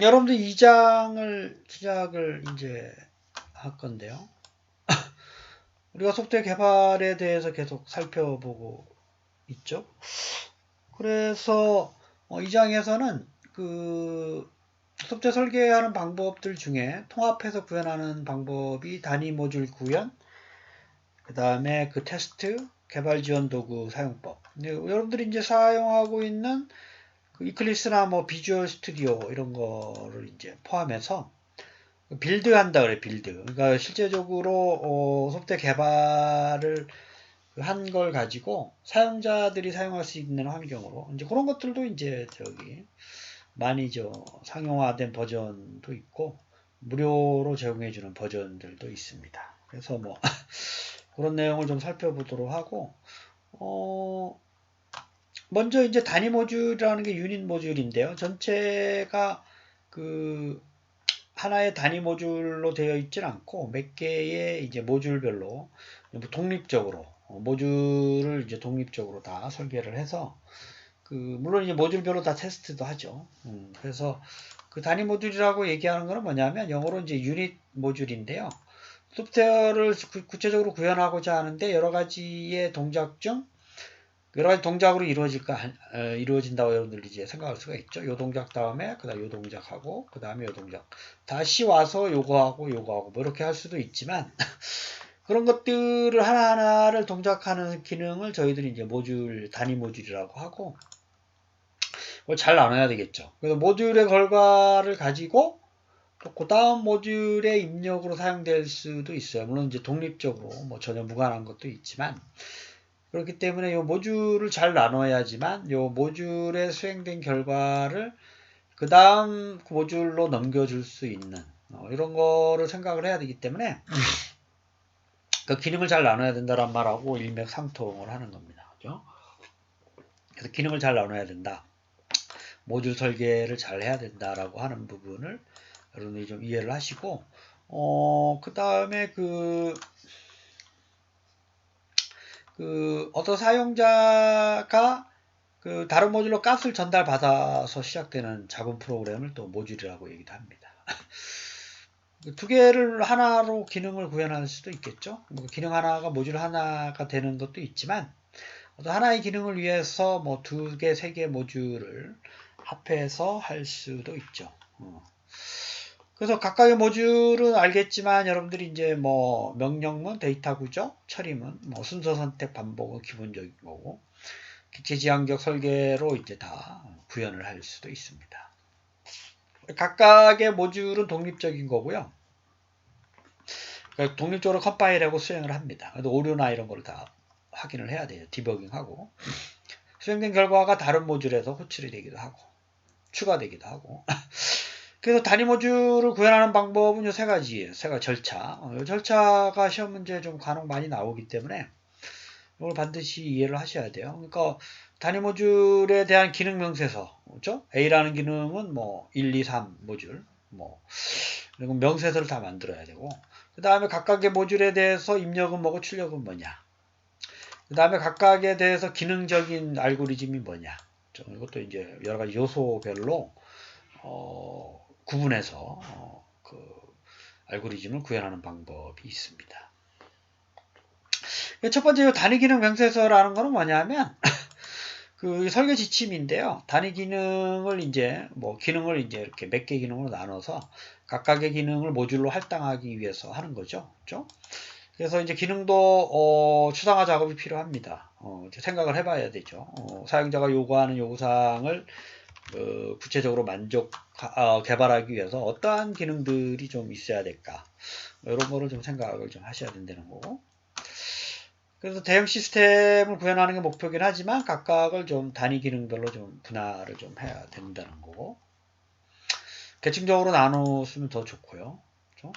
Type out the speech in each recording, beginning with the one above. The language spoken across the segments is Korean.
여러분들 2장을 시작을 이제 할 건데요. 우리가 소프트웨어 개발에 대해서 계속 살펴보고 있죠. 그래서 어, 2장에서는 그 소프트웨어 설계하는 방법들 중에 통합해서 구현하는 방법이 단위 모듈 구현, 그 다음에 그 테스트, 개발 지원 도구 사용법. 여러분들이 이제 사용하고 있는 그 이클리스나 뭐 비주얼 스튜디오 이런 거를 이제 포함해서 빌드 한다 그래 빌드. 그러니까 실제적으로 어, 소프트웨어 개발을 한 걸 가지고 사용자들이 사용할 수 있는 환경으로 이제 그런 것들도 이제 저기 많이 저 상용화된 버전도 있고 무료로 제공해 주는 버전들도 있습니다. 그래서 뭐 그런 내용을 좀 살펴보도록 하고 어 먼저 이제 단위 모듈이라는 게 유닛 모듈인데요. 전체가 그 하나의 단위 모듈로 되어 있지는 않고 몇 개의 이제 모듈별로 독립적으로 어, 모듈을 이제 독립적으로 다 설계를 해서 그 물론 이제 모듈별로 다 테스트도 하죠. 음, 그래서 그 단위 모듈이라고 얘기하는 거는 뭐냐면 영어로 이제 유닛 모듈인데요. 소프트웨어를 구체적으로 구현하고자 하는데 여러 가지의 동작 중 여러 가지 동작으로 이루어질까 어, 이루어진다고 여러분들 이제 생각할 수가 있죠. 요 동작 다음에 그다음 요 동작하고 그다음에 요 동작 다시 와서 요거하고 요거하고 뭐 이렇게 할 수도 있지만 그런 것들을 하나하나를 동작하는 기능을 저희들이 이제 모듈 단위 모듈이라고 하고 잘 나눠야 되겠죠. 그래서 모듈의 결과를 가지고 그 다음 모듈의 입력으로 사용될 수도 있어요. 물론 이제 독립적으로 뭐 전혀 무관한 것도 있지만 그렇기 때문에 이 모듈을 잘 나눠야지만 이 모듈에 수행된 결과를 그 다음 모듈로 넘겨줄 수 있는 어, 이런 거를 생각을 해야 되기 때문에 그 기능을 잘 나눠야 된다란 말하고 일맥상통을 하는 겁니다. 그죠? 그래서 기능을 잘 나눠야 된다. 모듈 설계를 잘 해야 된다라고 하는 부분을 여러분들이 좀 이해를 하시고 어, 그 다음에 그, 그, 어떤 사용자가 그 다른 모듈로 값을 전달받아서 시작되는 자본 프로그램을 또 모듈이라고 얘기도 합니다. 두 개를 하나로 기능을 구현할 수도 있겠죠. 뭐 기능 하나가 모듈 하나가 되는 것도 있지만 어떤 하나의 기능을 위해서 뭐 두 개, 세 개 모듈을 합해서 할 수도 있죠. 어. 그래서 각각의 모듈은 알겠지만 여러분들이 이제 뭐 명령문, 데이터 구조, 처리문, 뭐 순서 선택 반복은 기본적인 거고 기체 지향적 설계로 이제 다 구현을 할 수도 있습니다. 각각의 모듈은 독립적인 거고요. 그러니까 독립적으로 컴파일하고 수행을 합니다. 그래도 오류나 이런 거를 다 확인을 해야 돼요. 디버깅하고 수행된 결과가 다른 모듈에서 호출이 되기도 하고 추가되기도 하고 그래서 단위 모듈을 구현하는 방법은 이세 가지예요. 세 가지 절차. 이 어, 절차가 시험 문제에 좀 간혹 많이 나오기 때문에 이걸 반드시 이해를 하셔야 돼요. 그러니까 단위 모듈에 대한 기능 명세서, 그렇죠? A라는 기능은 뭐 1, 2, 3 모듈, 뭐 그리고 명세서를 다 만들어야 되고, 그 다음에 각각의 모듈에 대해서 입력은 뭐고 출력은 뭐냐, 그 다음에 각각에 대해서 기능적인 알고리즘이 뭐냐, 이것도 이제 여러 가지 요소별로 어, 구분해서 어, 그 알고리즘을 구현하는 방법이 있습니다. 첫 번째 단위 기능 명세서라는 것은 뭐냐면 그 설계 지침인데요. 단위 기능을 이제 뭐 기능을 이제 이렇게 몇 개 기능으로 나눠서 각각의 기능을 모듈로 할당하기 위해서 하는 거죠. 그렇죠? 그래서 이제 기능도 어, 추상화 작업이 필요합니다. 어, 생각을 해봐야 되죠. 어, 사용자가 요구하는 요구사항을 어, 구체적으로 만족 어, 개발하기 위해서 어떠한 기능들이 좀 있어야 될까 이런 거를 좀 생각을 좀 하셔야 된다는 거고. 그래서 대형 시스템을 구현하는 게 목표긴 하지만 각각을 좀 단위 기능별로 좀 분할을 좀 해야 된다는 거고 계층적으로 나누으면 더 좋고요. 그렇죠?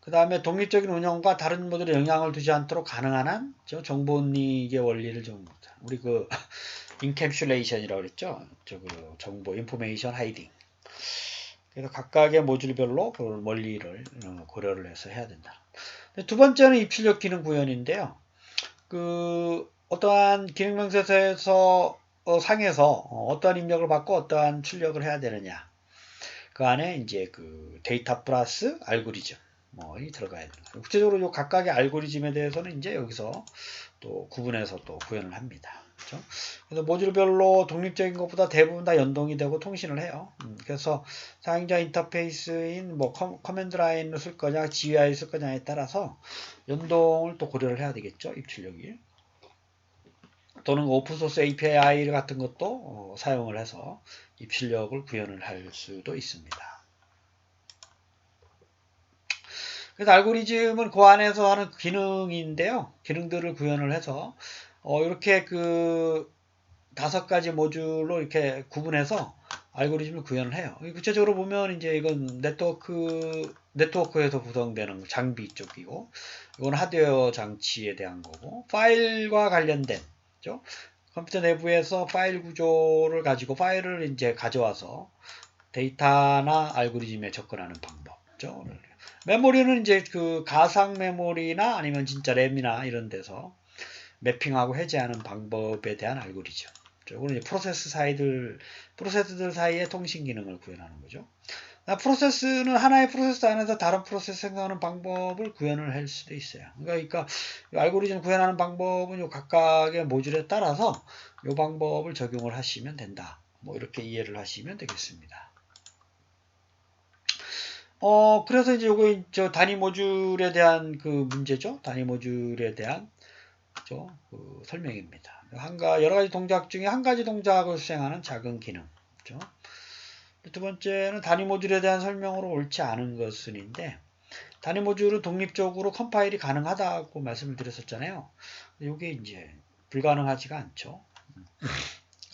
그 다음에 독립적인 운영과 다른 모델에 영향을 두지 않도록 가능한 한 정보닉의 원리를 좀 우리 그 인캡슐레이션이라고 그랬죠. 저그 정보 인포메이션 하이딩. 그래서 각각의 모듈별로 그 원리를 어, 고려를 해서 해야 된다. 두 번째는 입출력 기능 구현인데요. 그 어떠한 기능 명세서에서 어, 상에서 어, 떠한 입력을 받고 어떠한 출력을 해야 되느냐. 그 안에 이제 그 데이터 플러스 알고리즘 뭐이 들어가야 되는 거예요. 구체적으로 요 각각의 알고리즘에 대해서는 이제 여기서 또 구분해서 또 구현을 합니다. 그렇죠? 그래서 모듈별로 독립적인 것보다 대부분 다 연동이 되고 통신을 해요. 음, 그래서 사용자 인터페이스인 뭐 커, 커맨드 라인을 쓸 거냐, GUI를 쓸 거냐에 따라서 연동을 또 고려를 해야 되겠죠. 입출력이. 또는 오픈소스 API 같은 것도 어, 사용을 해서 입출력을 구현을 할 수도 있습니다. 그래서 알고리즘은 그 안에서 하는 기능인데요. 기능들을 구현을 해서 어, 이렇게 그 다섯 가지 모듈로 이렇게 구분해서 알고리즘을 구현을 해요. 구체적으로 보면 이제 이건 네트워크 네트워크에서 구성되는 장비 쪽이고 이건 하드웨어 장치에 대한 거고 파일과 관련된 그죠? 컴퓨터 내부에서 파일 구조를 가지고 파일을 이제 가져와서 데이터나 알고리즘에 접근하는 방법 죠. 메모리는 이제 그 가상 메모리나 아니면 진짜 램이나 이런 데서 매핑하고 해제하는 방법에 대한 알고리즘. 이거는 프로세스 사이들, 프로세스들 사이의 통신 기능을 구현하는 거죠. 프로세스는 하나의 프로세스 안에서 다른 프로세스 생성하는 방법을 구현을 할 수도 있어요. 그러니까 알고리즘 구현하는 방법은 요 각각의 모듈에 따라서 이 방법을 적용을 하시면 된다. 뭐 이렇게 이해를 하시면 되겠습니다. 어, 그래서 이제 요거 저 단위 모듈에 대한 그 문제죠. 단위 모듈에 대한 그 설명입니다. 한가 여러 가지 동작 중에 한 가지 동작을 수행하는 작은 기능. 그죠? 두 번째는 단위 모듈에 대한 설명으로 옳지 않은 것은인데 단위 모듈은 독립적으로 컴파일이 가능하다고 말씀을 드렸었잖아요. 이게 이제 불가능하지가 않죠.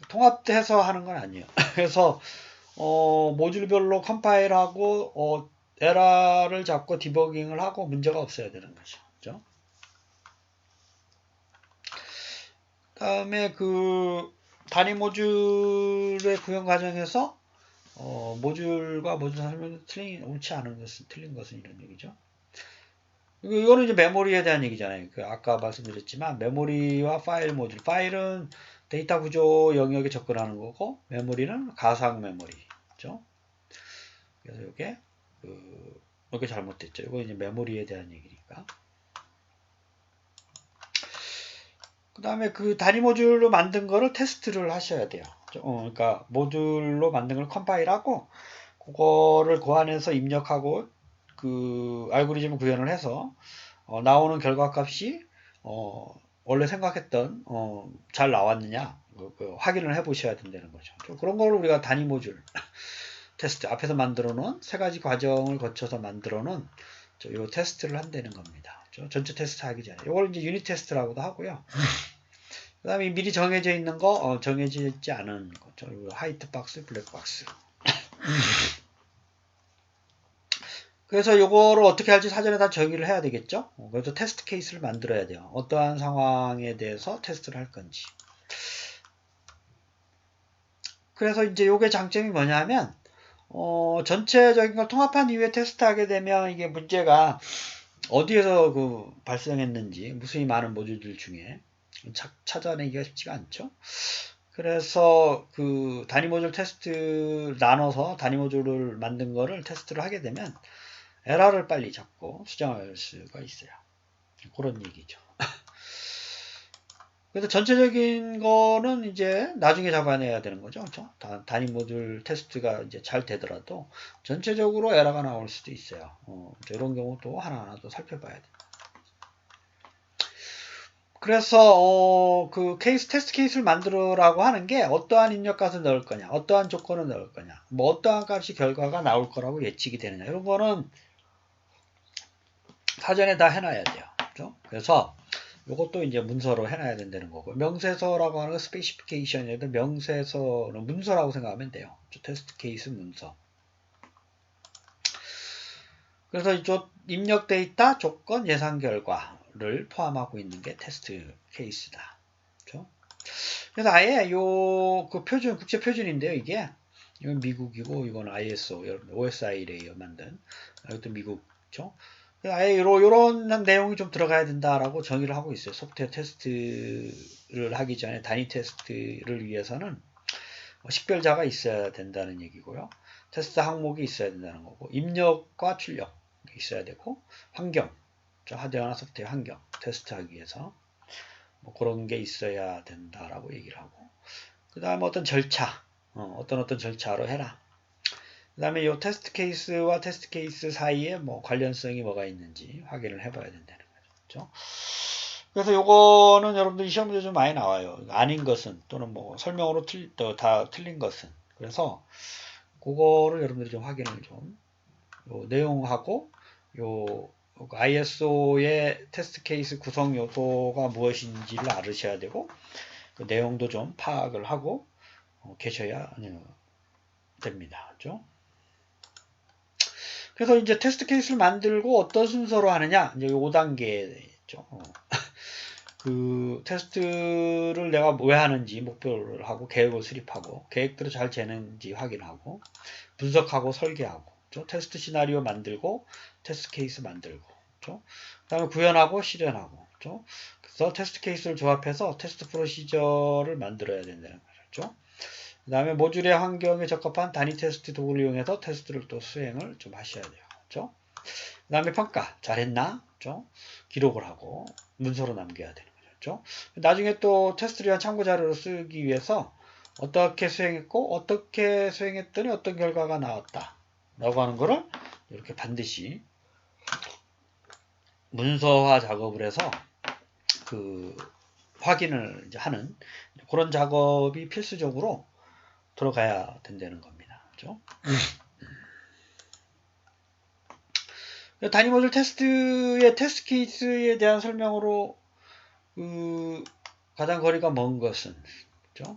통합해서 하는 건 아니에요. 그래서 어, 모듈별로 컴파일하고 어, 에러를 잡고 디버깅을 하고 문제가 없어야 되는 거죠. 그죠? 다음에 그 단위 모듈의 구현 과정에서 어, 모듈과 모듈 설명이 틀린, 옳지 않은 것은, 틀린 것은 이런 얘기죠. 이거는 이제 메모리에 대한 얘기잖아요. 그 아까 말씀드렸지만 메모리와 파일 모듈. 파일은 데이터 구조 영역에 접근하는 거고 메모리는 가상 메모리죠. 그래서 이게 그, 이게 잘못됐죠. 이거 이제 메모리에 대한 얘기니까. 그 다음에 그 단위 모듈로 만든 거를 테스트를 하셔야 돼요. 어, 그러니까 모듈로 만든 걸 컴파일하고 그거를 그 안에서 입력하고 그 알고리즘 구현을 해서 어, 나오는 결과 값이 어, 원래 생각했던 어, 잘 나왔느냐 그, 그 확인을 해 보셔야 된다는 거죠. 그런 걸 우리가 단위 모듈 테스트 앞에서 만들어 놓은 세 가지 과정을 거쳐서 만들어 놓은 요 테스트를 한다는 겁니다. 전체 테스트 하기 전에 이걸 이제 유닛 테스트라고도 하고요. 그 다음에 미리 정해져 있는 거 어, 정해져 있지 않은 거죠. 화이트 박스, 블랙 박스. 그래서 이거를 어떻게 할지 사전에 다 정의를 해야 되겠죠. 어, 그래서 테스트 케이스를 만들어야 돼요. 어떠한 상황에 대해서 테스트를 할 건지. 그래서 이제 요게 장점이 뭐냐면 어, 전체적인 걸 통합한 이후에 테스트하게 되면 이게 문제가 어디에서 그 발생했는지 무수히 많은 모듈들 중에 찾아내기가 쉽지가 않죠. 그래서 그 단위 모듈 테스트 나눠서 단위 모듈을 만든 거를 테스트를 하게 되면 에러를 빨리 잡고 수정할 수가 있어요. 그런 얘기죠. 그래서 전체적인 거는 이제 나중에 잡아내야 되는 거죠. 그렇죠? 단위 모듈 테스트가 이제 잘 되더라도 전체적으로 에러가 나올 수도 있어요. 어, 이런 경우도 하나하나 또 살펴봐야 돼요. 그래서 어, 그 케이스 테스트 케이스를 만들어라고 하는 게 어떠한 입력 값을 넣을 거냐, 어떠한 조건을 넣을 거냐, 뭐 어떠한 값이 결과가 나올 거라고 예측이 되느냐 이런 거는 사전에 다 해놔야 돼요. 그렇죠? 그래서 이것도 이제 문서로 해놔야 된다는 거고 명세서라고 하는 거 스페시피케이션에도 명세서는 문서라고 생각하면 돼요. 테스트 케이스 문서. 그래서 이쪽 입력 데이터, 조건, 예상 결과를 포함하고 있는 게 테스트 케이스다. 그렇죠? 그래서 아예 요 그 표준 국제 표준인데요. 이게 이건 미국이고 이건 ISO, OSI 레이어 만든 이것도 미국, 그렇죠? 아예 요런, 요런 내용이 좀 들어가야 된다라고 정의를 하고 있어요. 소프트웨어 테스트를 하기 전에 단위 테스트를 위해서는 식별자가 있어야 된다는 얘기고요. 테스트 항목이 있어야 된다는 거고 입력과 출력 있어야 되고 환경 저 하드웨어나 소프트웨어 환경 테스트하기 위해서 뭐 그런 게 있어야 된다라고 얘기를 하고 그 다음에 어떤 절차 어, 떤 어떤 절차로 해라 그 다음에 이 테스트 케이스와 테스트 케이스 사이에 뭐 관련성이 뭐가 있는지 확인을 해봐야 된다는 거죠. 그래서 요거는 여러분들 시험 문제 좀 많이 나와요. 아닌 것은 또는 뭐 설명으로 틀, 다 틀린 것은. 그래서 그거를 여러분들이 좀 확인을 좀, 요 내용하고 요 ISO의 테스트 케이스 구성 요소가 무엇인지를 알으셔야 되고 그 내용도 좀 파악을 하고 어, 계셔야 됩니다. 그죠? 그래서 이제 테스트 케이스를 만들고 어떤 순서로 하느냐 이제 5단계죠. 그 테스트를 내가 왜 하는지 목표를 하고 계획을 수립하고 계획대로 잘 재는지 확인하고 분석하고 설계하고 그렇죠? 테스트 시나리오 만들고 테스트 케이스 만들고 그렇죠? 그다음에 구현하고 실현하고 그렇죠? 그래서 테스트 케이스를 조합해서 테스트 프로시저를 만들어야 된다는 거죠. 그 다음에 모듈의 환경에 적합한 단위 테스트 도구를 이용해서 테스트를 또 수행을 좀 하셔야 돼요. 그렇죠? 그 다음에 평가 잘했나? 그렇죠? 기록을 하고 문서로 남겨야 되는 거죠. 나중에 또 테스트를 위한 참고 자료로 쓰기 위해서 어떻게 수행했고 어떻게 수행했더니 어떤 결과가 나왔다 라고 하는 거를 이렇게 반드시 문서화 작업을 해서 그 확인을 하는 그런 작업이 필수적으로 들어가야 된다는 겁니다. 그렇죠? 단위 모듈 테스트의 테스트 케이스에 대한 설명으로 그 가장 거리가 먼 것은 그렇죠?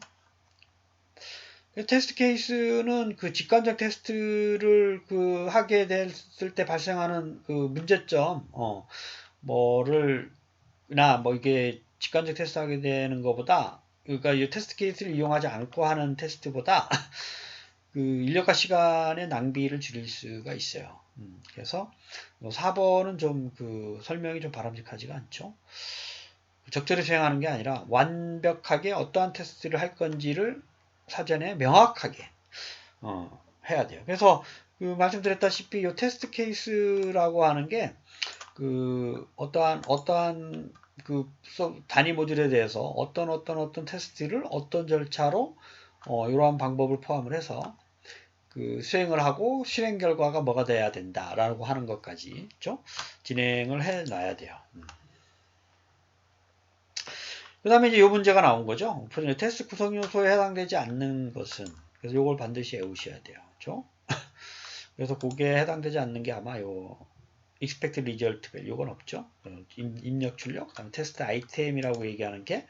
테스트 케이스는 그 직관적 테스트를 그 하게 됐을 때 발생하는 그 문제점 어 뭐를 나 뭐 이게 직관적 테스트 하게 되는 것보다 그러니까 이 테스트 케이스를 이용하지 않고 하는 테스트보다 그 인력과 시간의 낭비를 줄일 수가 있어요. 음, 그래서 4번은 좀 그 설명이 좀 바람직하지가 않죠. 적절히 수행하는 게 아니라 완벽하게 어떠한 테스트를 할 건지를 사전에 명확하게 어, 해야 돼요. 그래서 그 말씀드렸다시피 이 테스트 케이스라고 하는 게 그 어떠한 어떠한 그 단위 모듈에 대해서 어떤 어떤 어떤 테스트를 어떤 절차로 어, 이러한 방법을 포함을 해서 그 수행을 하고 실행 결과가 뭐가 돼야 된다라고 하는 것까지 죠 진행을 해 놔야 돼요. 음. 그 다음에 이제 이 문제가 나온 거죠. 테스트 구성 요소에 해당되지 않는 것은 그래서 이걸 반드시 외우셔야 돼요. 그죠? 그래서 그게 해당되지 않는 게 아마 요 expect result value 이건 없죠. 입력 출력, 그다음 테스트 아이템이라고 얘기하는 게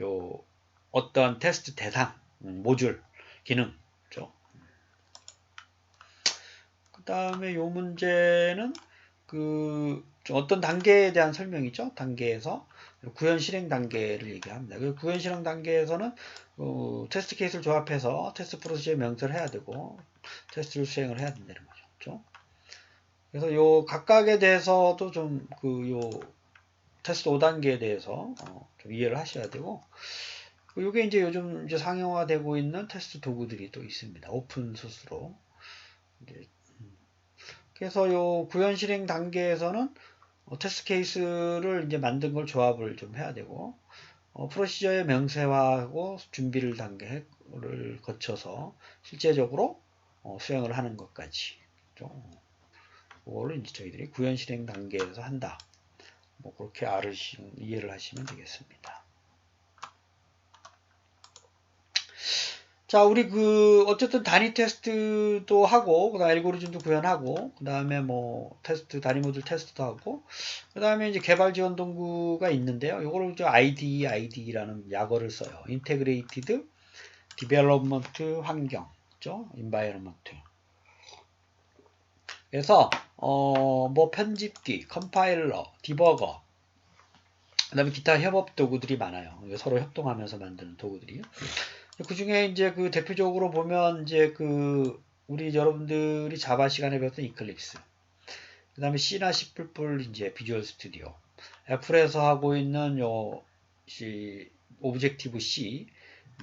요 어떤 테스트 대상, 음, 모듈, 기능죠. 그 다음에 요 문제는 그 어떤 단계에 대한 설명이죠. 단계에서 구현 실행 단계를 얘기합니다. 그 구현 실행 단계에서는 어, 테스트 케이스를 조합해서 테스트 프로시저 명세를 해야 되고 테스트를 수행을 해야 된다는 거죠. 그래서 요 각각에 대해서도 좀 그 요 테스트 5단계에 대해서 어, 좀 이해를 하셔야 되고 요게 이제 요즘 이제 상용화되고 있는 테스트 도구들이 또 있습니다. 오픈 소스로. 음. 그래서 요 구현 실행 단계에서는 어, 테스트 케이스를 이제 만든 걸 조합을 좀 해야 되고 어, 프로시저의 명세화하고 준비를 단계를 거쳐서 실제적으로 어, 수행을 하는 것까지 좀 그거를 이제 저희들이 구현 실행 단계에서 한다. 뭐 그렇게 알으시, 이해를 하시면 되겠습니다. 자, 우리 그 어쨌든 단위 테스트도 하고 그다음 알고리즘도 구현하고 그다음에 뭐 테스트 단위 모듈 테스트도 하고 그다음에 이제 개발 지원 동구가 있는데요. 이거를 저 IDE, IDE라는 약어를 써요. 인테그레이티드 디벨롭먼트 환경, 그죠? 인바이러먼트. 그래서 어, 뭐 편집기, 컴파일러, 디버거, 그 다음에 기타 협업 도구들이 많아요. 서로 협동하면서 만드는 도구들이. 그 중에 이제 그 대표적으로 보면 이제 그 우리 여러분들이 자바 시간에 배웠던 이클립스. 그 다음에 C나 C++ 이제 비주얼 스튜디오. 애플에서 하고 있는 요, 시, 오브젝티브 C,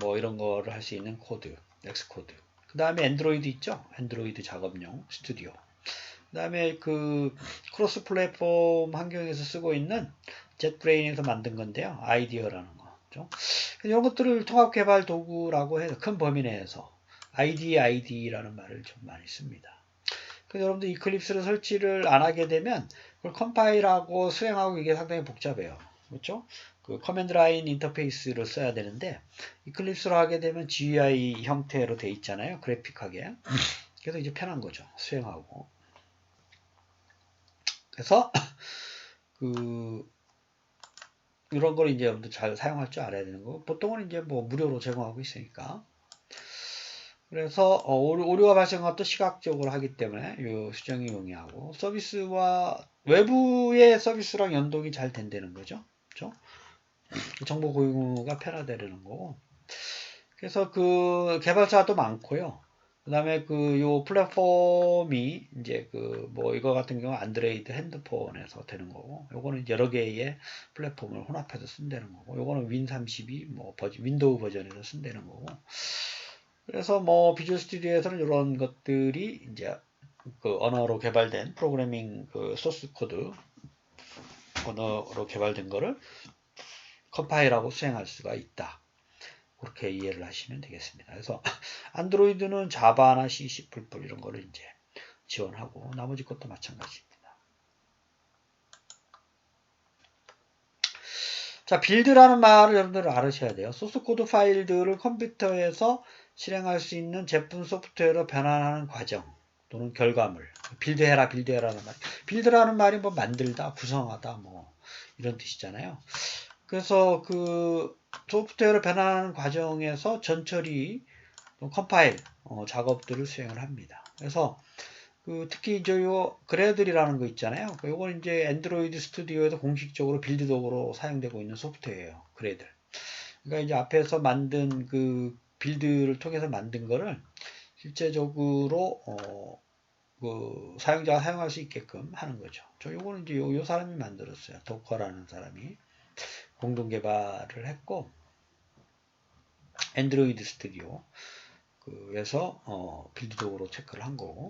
뭐 이런 거를 할 수 있는 코드, 엑스코드. 그그 다음에 안드로이드 있죠? 안드로이드 작업용 스튜디오. 그 다음에 그 크로스 플랫폼 환경에서 쓰고 있는 젯브레인에서 만든 건데요. 아이디어라는 거 죠. 이런 것들을 통합 개발 도구라고 해서 큰 범위 내에서 ID, ID라는 말을 좀 많이 씁니다. 그래서 여러분들 이클립스를 설치를 안 하게 되면 그걸 컴파일하고 수행하고 이게 상당히 복잡해요. 그렇죠? 그 커맨드 라인 인터페이스를 써야 되는데 이클립스로 하게 되면 GUI 형태로 돼 있잖아요. 그래픽하게. 그래서 이제 편한 거죠. 수행하고. 그래서 그 이런 걸 이제 여러분들 잘 사용할 줄 알아야 되는 거고 보통은 이제 뭐 무료로 제공하고 있으니까 그래서 어, 오류가 발생한 것도 시각적으로 하기 때문에 이 수정이 용이하고 서비스와 외부의 서비스랑 연동이 잘 된다는 거죠. 그렇죠? 정보 공유가 편화되는 거고 그래서 그 개발사도 많고요. 그 다음에 그 요 플랫폼이 이제 그 뭐 이거 같은 경우 안드로이드 핸드폰에서 되는 거고 요거는 여러 개의 플랫폼을 혼합해서 쓴다는 거고 요거는 윈32 뭐 버전, 윈도우 버전에서 쓴다는 거고 그래서 뭐 비주얼 스튜디오에서는 이런 것들이 이제 그 언어로 개발된 프로그래밍 그 소스 코드 언어로 개발된 거를 컴파일하고 수행할 수가 있다. 그렇게 이해를 하시면 되겠습니다. 그래서 안드로이드는 자바나 C, C++ 이런 거를 이제 지원하고 나머지 것도 마찬가지입니다. 자, 빌드라는 말을 여러분들 알으셔야 돼요. 소스 코드 파일들을 컴퓨터에서 실행할 수 있는 제품 소프트웨어로 변환하는 과정 또는 결과물. 빌드해라, 빌드해라는 말. 빌드라는 말이 뭐 만들다, 구성하다, 뭐 이런 뜻이잖아요. 그래서 그 소프트웨어를 변환하는 과정에서 전처리, 컴파일 어, 작업들을 수행을 합니다. 그래서 그 특히 이제 요 그래들이라는 거 있잖아요. 그 요건 이제 안드로이드 스튜디오에서 공식적으로 빌드 도구로 사용되고 있는 소프트웨어예요. 그래들. 그러니까 이제 앞에서 만든 그 빌드를 통해서 만든 거를 실제적으로 어, 그 사용자가 사용할 수 있게끔 하는 거죠. 저 요거는 이제 요, 요 사람이 만들었어요. 도커라는 사람이 공동 개발을 했고 안드로이드 스튜디오 그래서 어, 빌드 도구로 체크를 한 거고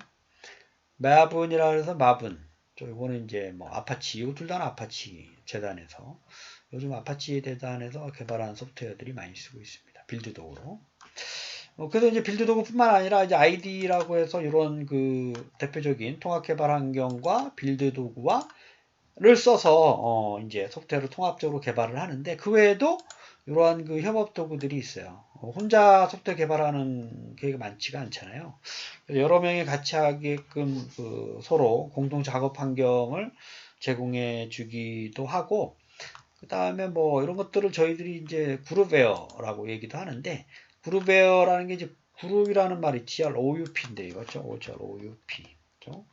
마분이라 해서 마분 저 요거는 이제 뭐 아파치 이거 둘다 아파치 재단에서 요즘 아파치 재단에서 개발한 소프트웨어들이 많이 쓰고 있습니다. 빌드 도구로 어, 그래서 이제 빌드 도구뿐만 아니라 이제 아이디라고 해서 이런 그 대표적인 통합 개발 환경과 빌드 도구와 를 써서 어 이제 소프트웨어를 통합적으로 개발을 하는데 그 외에도 이러한 그 협업 도구들이 있어요. 어, 혼자 소프트웨어 개발하는 계획이 많지가 않잖아요. 여러 명이 같이 하게끔 그 서로 공동 작업 환경을 제공해 주기도 하고 그 다음에 뭐 이런 것들을 저희들이 이제 그룹웨어라고 얘기도 하는데 그룹웨어라는 게 이제 그룹이라는 말이 GROUP인데 이거죠. GROUP. 그렇죠?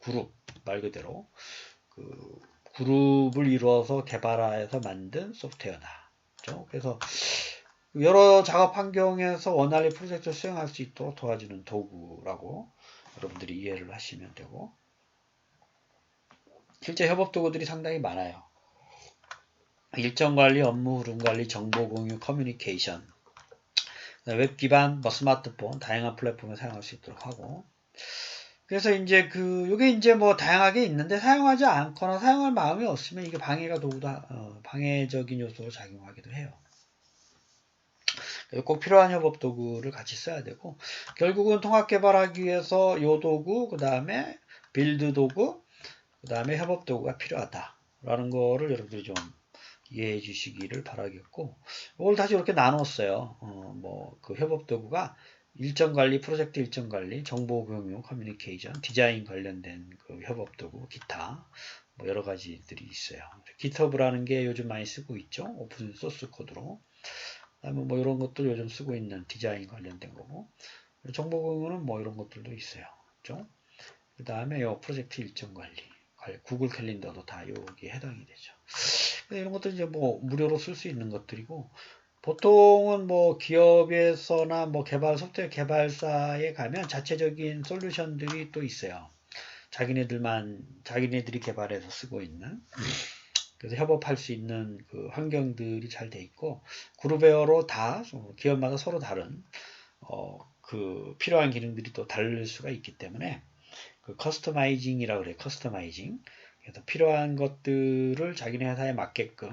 그룹 말 그대로 그 그룹을 이루어서 개발해서 만든 소프트웨어다. 그렇죠? 그래서 여러 작업 환경에서 원활히 프로젝트를 수행할 수 있도록 도와주는 도구라고 여러분들이 이해를 하시면 되고 실제 협업 도구들이 상당히 많아요. 일정 관리, 업무 흐름 관리, 정보 공유, 커뮤니케이션, 웹 기반, 뭐 스마트폰, 다양한 플랫폼을 사용할 수 있도록 하고 그래서 이제 그 요게 이제 뭐 다양하게 있는데 사용하지 않거나 사용할 마음이 없으면 이게 방해가 도구다 어, 방해적인 요소로 작용하기도 해요. 꼭 필요한 협업 도구를 같이 써야 되고 결국은 통합 개발하기 위해서 요 도구 그 다음에 빌드 도구 그 다음에 협업 도구가 필요하다라는 거를 여러분들이 좀 이해해 주시기를 바라겠고 이걸 다시 이렇게 나눴어요. 어, 뭐그 협업 도구가 일정 관리, 프로젝트 일정 관리, 정보 공유, 커뮤니케이션, 디자인 관련된 그 협업 도구, 기타 뭐 여러 가지들이 있어요. GitHub라는 게 요즘 많이 쓰고 있죠. 오픈 소스 코드로. 그다음에 뭐 이런 것들 요즘 쓰고 있는 디자인 관련된 거고 정보 공유는 뭐 이런 것들도 있어요. 그죠? 그 다음에 요 프로젝트 일정 관리, 구글 캘린더도 다 여기에 해당이 되죠. 이런 것들 이제 뭐 무료로 쓸 수 있는 것들이고 보통은 뭐 기업에서나 뭐 개발 소프트웨어 개발사에 가면 자체적인 솔루션들이 또 있어요. 자기네들만 자기네들이 개발해서 쓰고 있는 그래서 협업할 수 있는 그 환경들이 잘 돼 있고 그룹웨어로 다 기업마다 서로 다른 어, 그 필요한 기능들이 또 다를 수가 있기 때문에 그 커스터마이징이라고 그래요. 커스터마이징. 그래서 필요한 것들을 자기네 회사에 맞게끔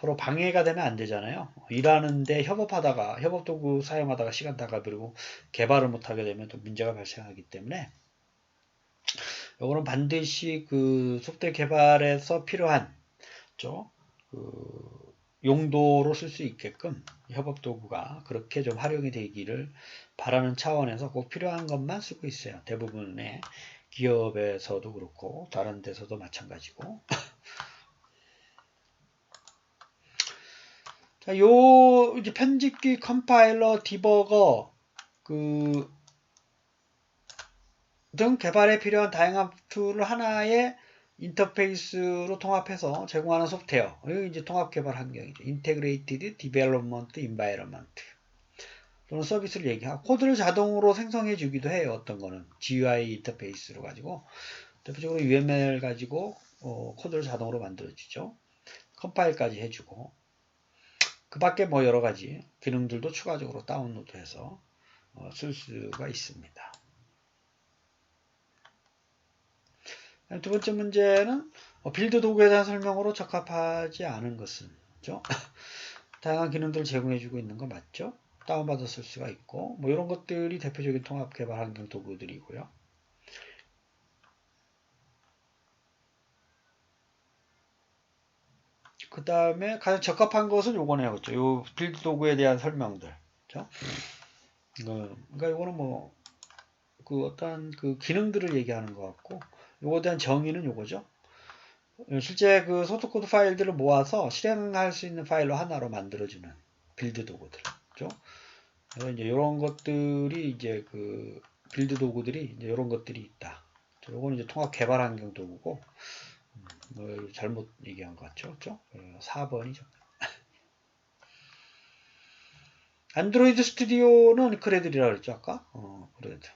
서로 방해가 되면 안 되잖아요. 일하는데 협업하다가 협업 도구 사용하다가 시간 다 가버리고 개발을 못하게 되면 또 문제가 발생하기 때문에 요거는 반드시 그 속대 개발에서 필요한 죠. 그 용도로 쓸 수 있게끔 협업 도구가 그렇게 좀 활용이 되기를 바라는 차원에서 꼭 필요한 것만 쓰고 있어요. 대부분의 기업에서도 그렇고 다른 데서도 마찬가지고. 자, 요 이제 편집기 컴파일러 디버거 그 등 개발에 필요한 다양한 툴을 하나의 인터페이스로 통합해서 제공하는 소프트웨어. 이게 이제 통합 개발 환경이죠. Integrated Development Environment. 또는 서비스를 얘기하고 코드를 자동으로 생성해 주기도 해요. 어떤 거는 GUI 인터페이스로 가지고 대표적으로 UML 가지고 어, 코드를 자동으로 만들어 주죠. 컴파일까지 해주고 그 밖에 뭐 여러 가지 기능들도 추가적으로 다운로드해서 어, 쓸 수가 있습니다. 두 번째 문제는 어, 빌드 도구에 대한 설명으로 적합하지 않은 것은 그죠? 다양한 기능들을 제공해주고 있는 거 맞죠? 다운받아 쓸 수가 있고 뭐 이런 것들이 대표적인 통합 개발 환경 도구들이고요. 그 다음에 가장 적합한 것은 요거네요. 요 빌드 도구에 대한 설명들. 그죠? 그러니까 요거는 뭐, 그 어떤 그 기능들을 얘기하는 것 같고, 요거에 대한 정의는 요거죠. 실제 그 소스코드 파일들을 모아서 실행할 수 있는 파일로 하나로 만들어주는 빌드 도구들. 그죠? 이제 이런 것들이 이제 그 빌드 도구들이 이제 이런 것들이 있다. 요거는 이제 통합 개발 환경 도구고, 음, 뭐 잘못 얘기한 것 같죠? 그죠? 4번이죠. 안드로이드 스튜디오는 크레들이라고 그랬죠, 아까? 어, 크레드.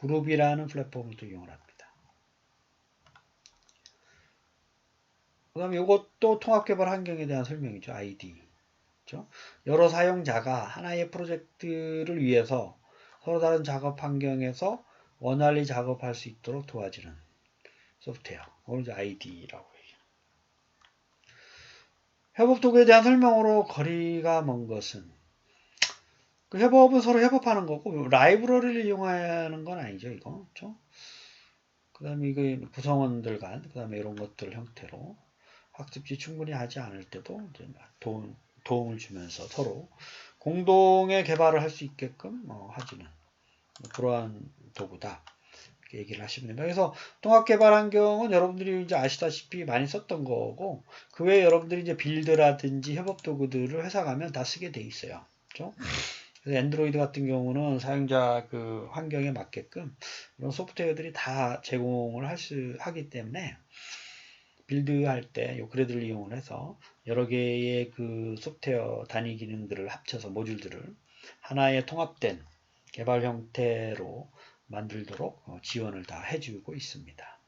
그룹이라는 플랫폼을 이용을 합니다. 그 다음에 이것도 통합개발 환경에 대한 설명이죠. ID. 그렇죠? 여러 사용자가 하나의 프로젝트를 위해서 서로 다른 작업 환경에서 원활히 작업할 수 있도록 도와주는 소프트웨어. 오늘 ID라고 해요. 협업 도구에 대한 설명으로 거리가 먼 것은 그 협업은 서로 협업하는 거고 라이브러리를 이용하는 건 아니죠 이거 그렇죠? 그 다음에 이거 구성원들 간, 그 다음에 이런 것들 형태로 학습지 충분히 하지 않을 때도 도움, 도움을 주면서 서로 공동의 개발을 할 수 있게끔 어, 하지는 그러한 도구다. 이렇게 얘기를 하시면 됩니다. 그래서 통합 개발 환경은 여러분들이 이제 아시다시피 많이 썼던 거고 그 외에 여러분들이 이제 빌드라든지 협업 도구들을 회사 가면 다 쓰게 돼 있어요. 그렇죠? 그래서 엔드로이드 같은 경우는 사용자 그 환경에 맞게끔 이런 소프트웨어들이 다 제공을 할 수, 하기 때문에 빌드할 때 요 그래드를 이용해서 여러 개의 그 소프트웨어 단위 기능들을 합쳐서 모듈들을 하나의 통합된 개발 형태로 만들도록 어, 지원을 다 해주고 있습니다.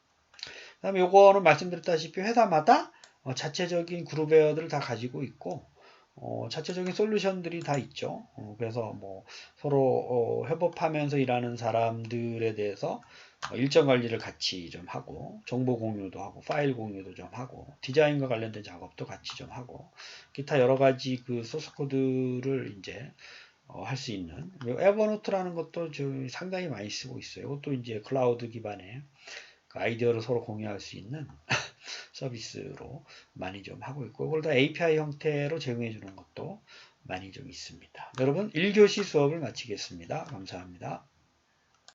그 다음에 요거는 말씀드렸다시피 회사마다 어, 자체적인 그룹웨어들을 다 가지고 있고 어, 자체적인 솔루션들이 다 있죠. 어, 그래서 뭐 서로 어, 협업하면서 일하는 사람들에 대해서 어, 일정 관리를 같이 좀 하고 정보 공유도 하고 파일 공유도 좀 하고 디자인과 관련된 작업도 같이 좀 하고 기타 여러 가지 그 소스 코드를 이제 어, 할 수 있는 에버노트라는 것도 좀 상당히 많이 쓰고 있어요. 이것도 이제 클라우드 기반의 그 아이디어를 서로 공유할 수 있는 서비스로 많이 좀 하고 있고 그걸 다 API 형태로 제공해 주는 것도 많이 좀 있습니다. 여러분 1교시 수업을 마치겠습니다. 감사합니다.